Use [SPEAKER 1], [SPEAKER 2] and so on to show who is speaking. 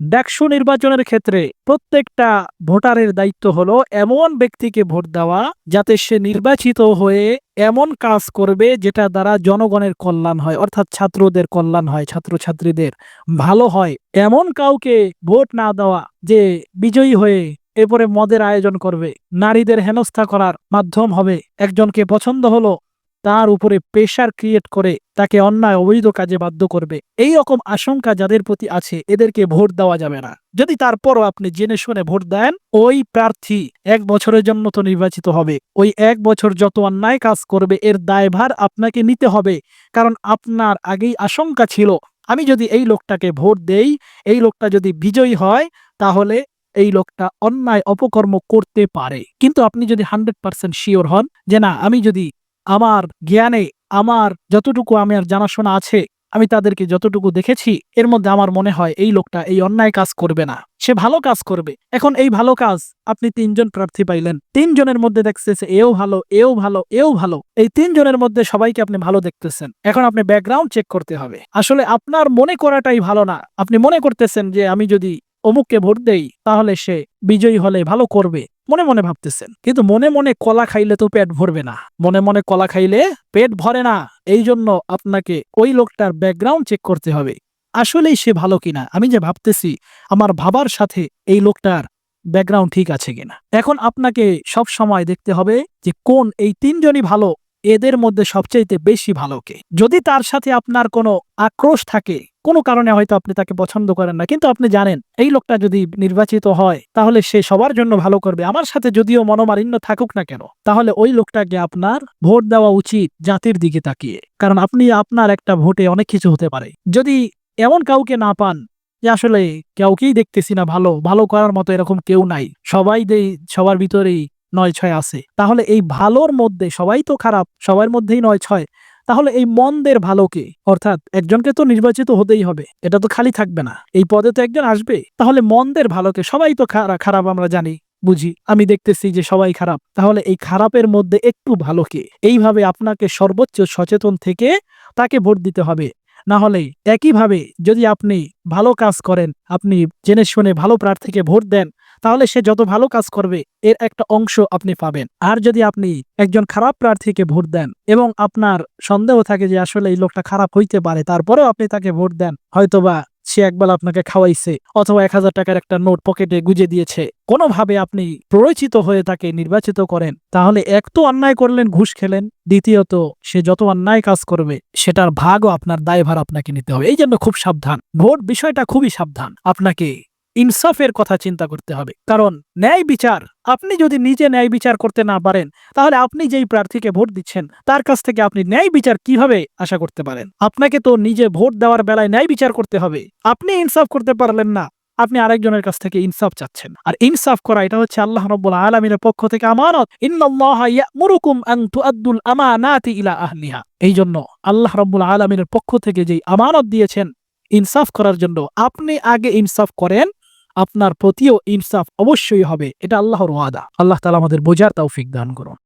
[SPEAKER 1] ডাকসু নির্বাচনের ক্ষেত্রে প্রত্যেকটা ভোটারের দায়িত্ব হলো এমন ব্যক্তিকে ভোট দেওয়া যাতে সে নির্বাচিত হয়ে এমন কাজ করবে যেটা দ্বারা জনগণের কল্যাণ হয়, অর্থাৎ ছাত্রদের কল্যাণ হয়, ছাত্রছাত্রীদের ভালো হয়। এমন কাউকে ভোট না দেওয়া যে বিজয়ী হয়ে এরপরে মদের আয়োজন করবে, নারীদের হেনস্থা করার মাধ্যম হবে, একজনকে পছন্দ হলো তার উপরে প্রেশার ক্রিয়েট করে তাকে অন্যায়, অবৈধ কাজে বাধ্য করবে। এই রকম আশঙ্কা যাদের প্রতি আছে, এদেরকে ভোট দেওয়া যাবে না। যদি তারপরও আপনি জেনে শুনে ভোট দেন, ওই প্রার্থী এক বছরের জন্য তো নির্বাচিত হবে। ওই এক বছর যত অন্যায় কাজ করবে, এর দায়ভার আপনাকে নিতে হবে। কারণ আপনার আগেই আশঙ্কা ছিল, আমি যদি এই লোকটাকে ভোট দেই, এই লোকটা যদি বিজয়ী হয়, তাহলে এই লোকটা অন্যায়, অপকর্ম করতে পারে। কিন্তু আপনি যদি হান্ড্রেড পার্সেন্ট শিওর হন যে না, আমি যদি আমার জ্ঞানে, আমার যতটুকু আমার জানাশোনা আছে, আমি তাদেরকে যতটুকু দেখেছি, এর মধ্যে আমার মনে হয় এই লোকটা এই অন্যায় কাজ করবে না। সে ভালো কাজ করবে। এখন এই ভালো কাজ আপনি তিনজন প্রার্থী পাইলেন। তিনজনের মধ্যে দেখতেছে এও ভালো এও ভালো এও ভালো। এই তিনজনের মধ্যে সবাইকে আপনি ভালো দেখতেছেন। এখন আপনি ব্যাকগ্রাউন্ড চেক করতে হবে। আসলে আপনার মনে করাটাই ভালো না। আপনি মনে করতেছেন যে আমি যদি অমুককে ভোট দেই, তাহলে সে বিজয়ী হলে ভালো করবে। মনে মনে ভাবতেছেন। কিন্তু মনে মনে কলা খাইলে তো পেট ভরবে না। মনে মনে কলা খাইলে পেট ভরে না। এই জন্য আপনাকে ওই লোকটার ব্যাকগ্রাউন্ড চেক করতে হবে। আসলেই সে ভালো কিনা? আমি যে ভাবতেছি, আমার ভাবার সাথে এই লোকটার ব্যাকগ্রাউন্ড ঠিক আছে কিনা? এখন আপনাকে সব সময় দেখতে হবে যে কোন এই তিনজনই ভালো এদের মধ্যে সবচাইতে বেশি ভালো কে? যদি তার সাথে আপনার কোনো আক্রোশ থাকে, কোনো কারণে হয়তো আপনি তাকে পছন্দ করেন না, কিন্তু আপনি জানেন, এই লোকটা যদি নির্বাচিত হয়, তাহলে সে সবার জন্য ভালো করবে। আমার সাথে যদিও মনোমালিন্য থাকুক না কেন, তাহলে ওই লোকটাকে আপনার ভোট দেওয়া উচিত জাতির দিকে তাকিয়ে। কারণ আপনি আপনার একটা ভোটে অনেক কিছু হতে পারে। যদি এমন কাউকে না পান, যে আসলে কাউকেই দেখতেছি না ভালো ভালো করার মতো এরকম কেউ নাই, সবাই দেই, সবার ভিতরেই নয় ছয় আছে। তাহলে এই ভালোর মধ্যে সবাই তো খারাপ, সবার মধ্যেই নয় ছয় তাহলে এই মন্দের ভালোকে অর্থাৎ একজনকে তো নির্বাচিত হতেই হবে, এটা তো খালি থাকবে না। এই পদে তো একজন আসবে। তাহলে মন্দের ভালোকে সবাই তো খারাপ আমরা জানি, বুঝি? আমি দেখতেছি যে সবাই খারাপ। তাহলে এই খারাপের মধ্যে একটু ভালোকে এইভাবে আপনাকে সর্বোচ্চ সচেতন থেকে তাকে ভোট দিতে হবে। না হলে একইভাবে যদি আপনি ভালো কাজ করেন, আপনি জেনে শুনে ভালো প্রার্থীকে ভোট দেন তাহলে সে যত ভালো কাজ করবে, এর একটা অংশ আপনি পাবেন। আর যদি আপনি একজন খারাপ প্রার্থীকে ভোট দেন এবং আপনার সন্দেহ থাকে যে আসলে এই লোকটা খারাপ হইতে পারে, তারপরেও আপনি তাকে ভোট দেন, হয়তোবা সে একবার আপনাকে খাওয়াইছে অথবা এক হাজার টাকার একটা নোট পকেটে গুজে দিয়েছে। কোনোভাবে আপনি প্ররোচিত হয়ে তাকে নির্বাচিত করেন, তাহলে এক তো অন্যায় করলেন, ঘুষ খেলেন, দ্বিতীয়ত সে যত অন্যায় কাজ করবে, সেটার ভাগও আপনার দায়ভার আপনাকে নিতে হবে। এই জন্য খুব সাবধান। ভোট বিষয়টা খুবই সাবধান। আপনাকে ইনসাফের কথা চিন্তা করতে হবে। কারণ ন্যায় বিচার, আপনি যদি নিজে ন্যায় বিচার করতে না পারেন, তাহলে আপনি যেই প্রার্থীকে ভোট দিচ্ছেন, তার কাছ থেকে আপনি ন্যায় বিচার কীভাবে আশা করতে পারেন? আপনাকে তো নিজে ভোট দেওয়ার বেলায় ন্যায় বিচার করতে হবে। আপনি ইনসাফ করতে পারলেন না, আপনি আরেকজনের কাছ থেকে ইনসাফ চাচ্ছেন। আর ইনসাফ করা, এটা হচ্ছে আল্লাহ রব্বুল আলমিনের পক্ষ থেকে আমানত। আমানাতি ইলা আহলিহা। এই জন্য আল্লাহ রব্বুল আলমিনের পক্ষ থেকে যেই আমানত দিয়েছেন, ইনসাফ করার জন্য আপনি আগে ইনসাফ করেন আপনার প্রতিও ইনসাফ অবশ্যই হবে। এটা আল্লাহর ওয়াদা। আল্লাহ তালা আমাদের বোঝার তৌফিক দান করুন।